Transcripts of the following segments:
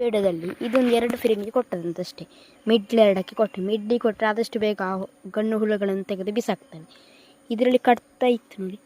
ಬೇಡದಲ್ಲಿ ಇದೊಂದು ಎರಡು ಫ್ರೇಮಿಗೆ ಕೊಟ್ಟದಂತಷ್ಟೇ ಮಿಡ್ಲ್ ಎರಡಕ್ಕೆ ಕೊಟ್ಟೆ ಮಿಡ್ಲಿ ಕೊಟ್ಟರೆ ಆದಷ್ಟು ಬೇಗ ಗಣ್ಣು ಹುಳುಗಳನ್ನು ತೆಗೆದು ಬಿಸಾಕ್ತಾನೆ. ಇದರಲ್ಲಿ ಕಟ್ತಾ ಇತ್ತು ನೋಡಿ.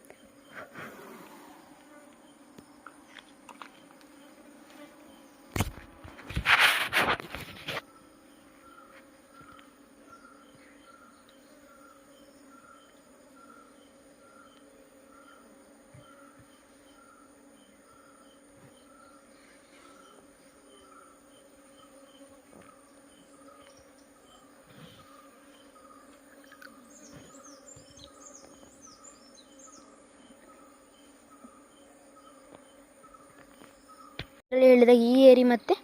ಹೇಳಿದಾಗ ಈ ಏರಿ ಮತ್ತು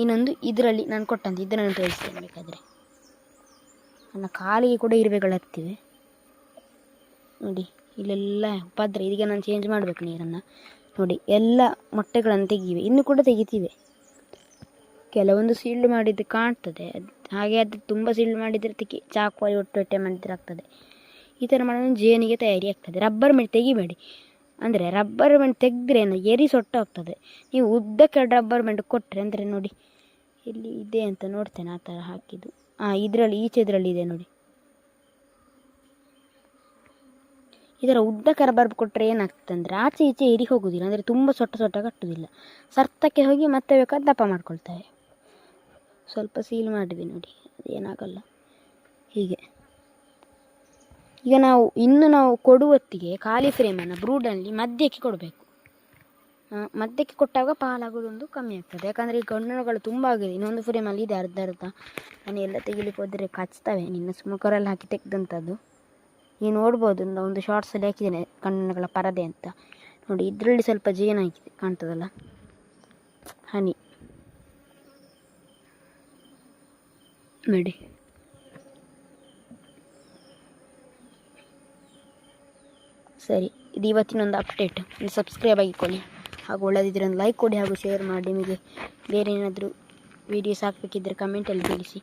ಇನ್ನೊಂದು ಇದರಲ್ಲಿ ನಾನು ಕೊಟ್ಟಂತೆ. ಇದನ್ನು ತೋರಿಸ್ತೇನೆ ಬೇಕಾದರೆ ನನ್ನ ಕಾಲಿಗೆ ಕೂಡ ಇರುವೆಗಳು ಹತ್ತಿವೆ. ನೋಡಿ, ಇಲ್ಲೆಲ್ಲ ಉಪದ್ರ. ಇದೀಗ ನಾನು ಚೇಂಜ್ ಮಾಡಬೇಕು ನೀರನ್ನು. ನೋಡಿ, ಎಲ್ಲ ಮೊಟ್ಟೆಗಳನ್ನು ತೆಗೀವಿ. ಇನ್ನು ಕೂಡ ತೆಗಿತೀವಿ. ಕೆಲವೊಂದು ಸೀಲ್ಡ್ ಮಾಡಿದ್ದು ಕಾಣ್ತದೆ. ಅದು, ಹಾಗೆ ಅದು ತುಂಬ ಸೀಲ್ಡ್ ಮಾಡಿದರೆ ತೆಗಿ ಚಾಕು ಒಟ್ಟು ಒಟ್ಟೆ ಮಾಡಿದ್ರೆ ಆಗ್ತದೆ. ಈ ಥರ ಮಾಡೋದು ಜೇನಿಗೆ ತಯಾರಿ ಆಗ್ತದೆ. ರಬ್ಬರ್ ಮಾಡಿ ತೆಗಿಬೇಡಿ. ಅಂದರೆ ರಬ್ಬರ್ ಬ್ಯಾಂಡ್ ತೆಗೆದ್ರೆ ಎರಿ ಸೊಟ್ಟ ಹೋಗ್ತದೆ ನೀವು ಉದ್ದಕ್ಕೆ ರಬ್ಬರ್ ಬ್ಯಾಂಡ್ ಕೊಟ್ಟರೆ ಅಂದರೆ ನೋಡಿ, ಇಲ್ಲಿ ಇದೆ ಅಂತ ನೋಡ್ತೇನೆ ಆ ಥರ ಹಾಕಿದ್ದು. ಹಾಂ ಇದರಲ್ಲಿ, ಈಚೆ ಇದರಲ್ಲಿ ಇದೆ ನೋಡಿ. ಇದರ ಉದ್ದಕ್ಕೆ ರಬ್ಬರ್ ಕೊಟ್ಟರೆ ಏನಾಗ್ತದೆ ಅಂದರೆ ಆಚೆ ಈಚೆ ಎರಿ ಹೋಗೋದಿಲ್ಲ, ಅಂದರೆ ತುಂಬ ಸೊಟ್ಟ ಸೊಟ್ಟ ಕಟ್ಟುವುದಿಲ್ಲ ಸರ್ತಕ್ಕೆ ಹೋಗಿ ಮತ್ತೆ ಬೇಕಾದ ದಪ್ಪ ಮಾಡ್ಕೊಳ್ತಾರೆ. ಸ್ವಲ್ಪ ಸೀಲ್ ಮಾಡಿದೆ ನೋಡಿ, ಅದೇನಾಗಲ್ಲ. ಈಗ ನಾವು ಇನ್ನು ನಾವು ಕೊಡುವತ್ತಿಗೆ ಖಾಲಿ ಫ್ರೇಮನ್ನು ಬ್ರೂಡಲ್ಲಿ ಮಧ್ಯಕ್ಕೆ ಕೊಡಬೇಕು. ಮಧ್ಯಕ್ಕೆ ಕೊಟ್ಟಾಗ ಪಾಲಾಗೋದೊಂದು ಕಮ್ಮಿ ಆಗ್ತದೆ. ಯಾಕಂದರೆ ಈ ಗಣ್ಣುಗಳು ತುಂಬ ಆಗಿದೆ. ಇನ್ನೊಂದು ಫ್ರೇಮಲ್ಲಿ ಇದೆ ಅರ್ಧ ಅರ್ಧ. ನಾನು ಎಲ್ಲ ತೆಗಿಲಿಕ್ಕೆ ಹೋದರೆ ಕಚ್ತವೆ. ನಿನ್ನ ಸ್ಮೋಕರಲ್ಲಿ ಹಾಕಿ ತೆಗೆದಂಥದ್ದು. ನೀವು ನೋಡ್ಬೋದು, ಒಂದು ಶಾರ್ಟ್ಸಲ್ಲಿ ಹಾಕಿದ್ದೇನೆ ಕಣ್ಣುಗಳ ಪರದೆ ಅಂತ. ನೋಡಿ, ಇದರಲ್ಲಿ ಸ್ವಲ್ಪ ಜೇನಾಗಿದೆ ಕಾಣ್ತದಲ್ಲ? ಹನಿ. ನೋಡಿ. ಸರಿ, ಇದು ಇವತ್ತಿನೊಂದು ಅಪ್ಡೇಟ್ ಒಂದು ಸಬ್ಸ್ಕ್ರೈಬ್ ಆಗಿಕೊಳ್ಳಿ. ಹಾಗೂ ಒಳ್ಳೆದಿದ್ರೆ ಒಂದು ಲೈಕ್ ಕೊಡಿ ಹಾಗೂ ಶೇರ್ ಮಾಡಿ. ನಿಮಗೆ ಬೇರೆ ಏನಾದರೂ ವೀಡಿಯೋಸ್ ಹಾಕಬೇಕಿದ್ದರೆ ಕಮೆಂಟಲ್ಲಿ ತಿಳಿಸಿ.